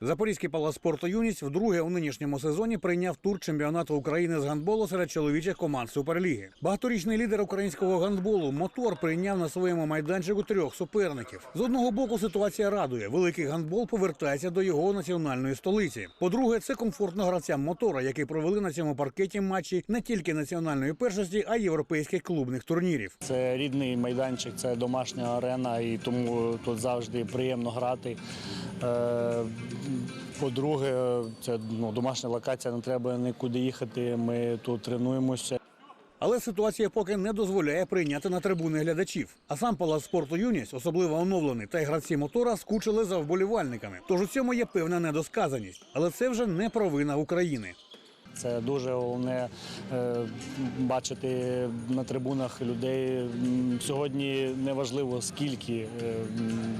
Запорізький палац спорту Юність вдруге у нинішньому сезоні прийняв тур чемпіонату України з гандболу серед чоловічих команд Суперліги. Багаторічний лідер українського гандболу мотор прийняв на своєму майданчику трьох суперників. З одного боку ситуація радує. Великий гандбол повертається до його національної столиці. По-друге, це комфортно гравцям мотора, які провели на цьому паркеті матчі не тільки національної першості, а й європейських клубних турнірів. Це рідний майданчик, це домашня арена, і тому тут завжди приємно грати. По-друге, це ну, домашня локація, не треба нікуди їхати. Ми тут тренуємося. Але ситуація поки не дозволяє прийняти на трибуни глядачів. А сам палац спорту Юність, особливо оновлений, та й гравці мотора скучили за вболівальниками. Тож у цьому є певна недосказаність, але це вже не провина України. Це дуже головне е, бачити на трибунах людей. Сьогодні неважливо скільки е,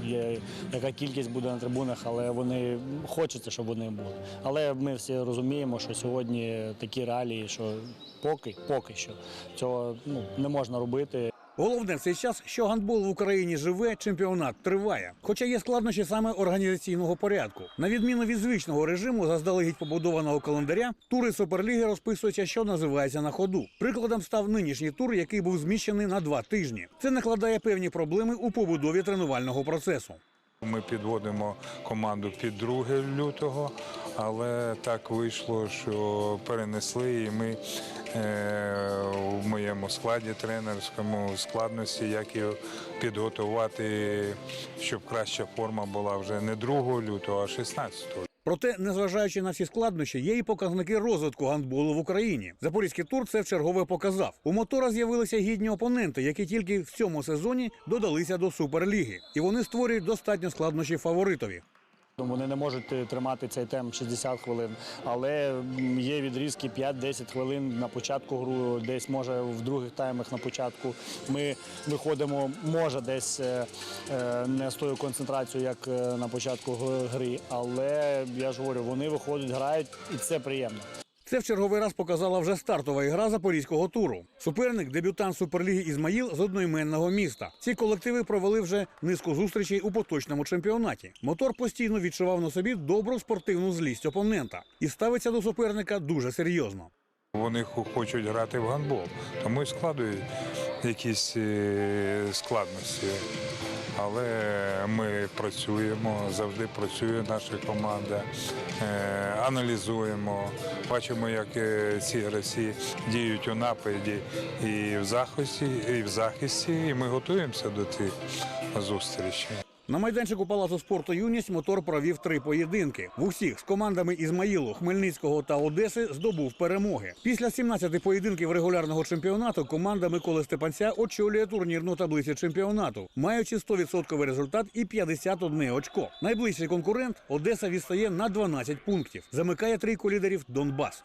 є, яка кількість буде на трибунах, але вони хочеться, щоб вони були. Але ми всі розуміємо, що сьогодні такі реалії, що поки, поки що цього ну, не можна робити. Головне в цей час, що гандбол в Україні живе, чемпіонат триває. Хоча є складнощі саме організаційного порядку. На відміну від звичного режиму, заздалегідь побудованого календаря, тури Суперліги розписуються, що називається на ходу. Прикладом став нинішній тур, який був зміщений на два тижні. Це накладає певні проблеми у побудові тренувального процесу. Ми підводимо команду під 2 лютого, але так вийшло, що перенесли, і ми е, в моєму складі тренерському складності, як його підготувати, щоб краща форма була вже не 2 лютого, а 16 Проте, незважаючи на всі складнощі, є і показники розвитку гандболу в Україні. Запорізький тур це вчергове показав. У мотора з'явилися гідні опоненти, які тільки в цьому сезоні додалися до суперліги, і вони створюють достатньо складнощів фаворитові. Вони не можуть е, тримати цей темп 60 хвилин, але є відрізки 5-10 хвилин на початку гру, десь може в других таймах на початку. Ми виходимо, може десь е, е, не з тою концентрацією, як на початку гри, але я ж говорю, вони виходять, грають, і це приємно. Це в черговий раз показала вже стартова ігра запорізького туру. Суперник, дебютант суперліги Ізмаїл з одноіменного міста. Ці колективи провели вже низку зустрічей у поточному чемпіонаті. Мотор постійно відчував на собі добру спортивну злість опонента і ставиться до суперника дуже серйозно. Вони хочуть грати в гандбол, тому і складують якісь е, складності. Але ми працюємо, завжди працює наша команда, е, аналізуємо, бачимо, як е, ці гравці діють у нападі і в захисті, і в захисті, і ми готуємося до цих зустрічей. На майданчику палацу спорту Юність мотор провів три поєдинки. В усіх з командами Ізмаїлу, Хмельницького та Одеси здобув перемоги. Після 17 поєдинків регулярного чемпіонату команда Миколи Степанця очолює турнірну таблицю чемпіонату, маючи 100% результат і 51 очко. Найближчий конкурент Одеса відстає на 12 пунктів. Замикає трійку лідерів Донбас.